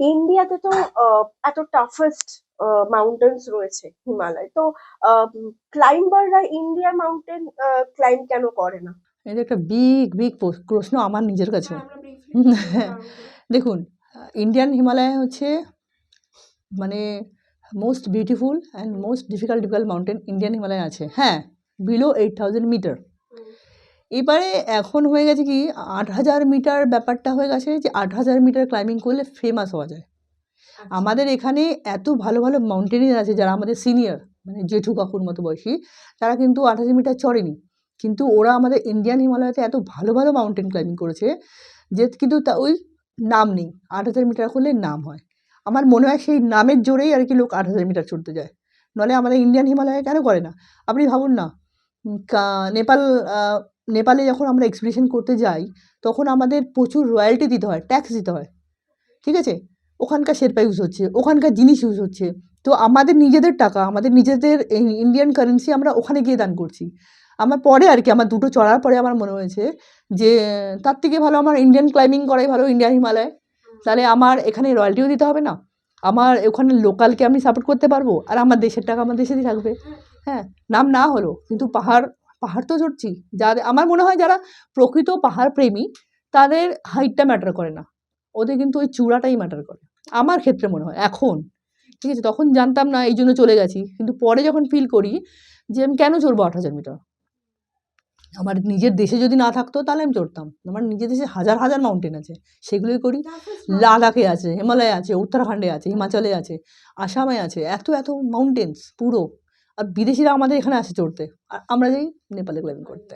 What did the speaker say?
ইন্ডিয়াতে তো এত টাফেস্ট মাউন্টেন্স রয়েছে হিমালয়। তো ক্লাইম্বাররা ইন্ডিয়ার মাউন্টেন ক্লাইম্ব কেন করে না? এটা একটা বিগ বিগ প্রশ্ন আমার নিজের কাছে। দেখুন ইন্ডিয়ান হিমালয় হচ্ছে মানে most beautiful and most difficult difficult mountain Indian Himalaya আছে। হ্যাঁ বিলো এইট থাউজেন্ড মিটার এবারে এখন হয়ে গেছে কি আট হাজার মিটার ব্যাপারটা হয়ে গেছে যে আট হাজার মিটার ক্লাইম্বিং করলে ফেমাস হওয়া যায়। আমাদের এখানে এত ভালো ভালো মাউন্টেনিয়ার আছে যারা আমাদের সিনিয়র মানে জেঠু কাকুর মতো বয়সী তারা কিন্তু আট হাজার মিটার চড়েনি। কিন্তু ওরা আমাদের ইন্ডিয়ান হিমালয়তে এত ভালো ভালো মাউন্টেন ক্লাইম্বিং করেছে যে কিন্তু তা ওই নাম নেই আট হাজার মিটার করলে নাম হয়। আমার মনে হয় সেই নামের জোরেই আর কি লোক আট হাজার মিটার চড়তে যায়। নলে আমাদের ইন্ডিয়ান হিমালয়ে কেন করে না? আপনি ভাবুন না নেপাল নেপালে যখন আমরা এক্সপিডিশন করতে যাই, তখন আমাদের প্রচুর রয়্যালটি দিতে হয় ট্যাক্স দিতে হয়। ঠিক আছে? ওখানকার শেরপা ইউজ হচ্ছে, ওখানকার জিনিস ইউজ হচ্ছে। তো আমাদের নিজেদের টাকা, আমাদের নিজেদের ইন্ডিয়ান কারেন্সি আমরা ওখানে গিয়ে দান করছি। আমার পরে আর কি, আমার দুটো চড়ার পরে আমার মনে হয়েছে যে, তার থেকে ভালো আমার ইন্ডিয়ান ক্লাইম্বিং করাই ভালো ইন্ডিয়ান হিমালয় তাহলে আমার এখানে রয়্যালটিও দিতে হবে না। আমার ওখানে লোকালকে আমি সাপোর্ট করতে পারব, আর আমার দেশের টাকা আমার দেশেরই থাকবে। হ্যাঁ নাম না হলো কিন্তু পাহাড় পাহাড় তো চড়ছি। যাদের আমার মনে হয় যারা প্রকৃত পাহাড় প্রেমী তাদের হাইটটা ম্যাটার করে না। ওদের কিন্তু ওই চূড়াটাই ম্যাটার করে। আমার ক্ষেত্রে মনে হয় এখন। ঠিক আছে তখন জানতাম না এই জন্য চলে গেছি। কিন্তু পরে যখন ফিল করি যে আমি কেন চড়বো আট হাজার মিটার আমার নিজের দেশে যদি না থাকতো তাহলে আমি চড়তাম। আমার নিজের দেশে হাজার হাজার মাউন্টেন আছে। সেগুলোই করি। লাদাখে আছে হিমালয়ে আছে উত্তরাখণ্ডে আছে হিমাচলে আছে আসামে আছে। এত এত মাউন্টেন্স পুরো। আর বিদেশিরা আমাদের এখানে আসে চড়তে। আর আমরা যাই নেপালে ক্লাইম্বিং করতে।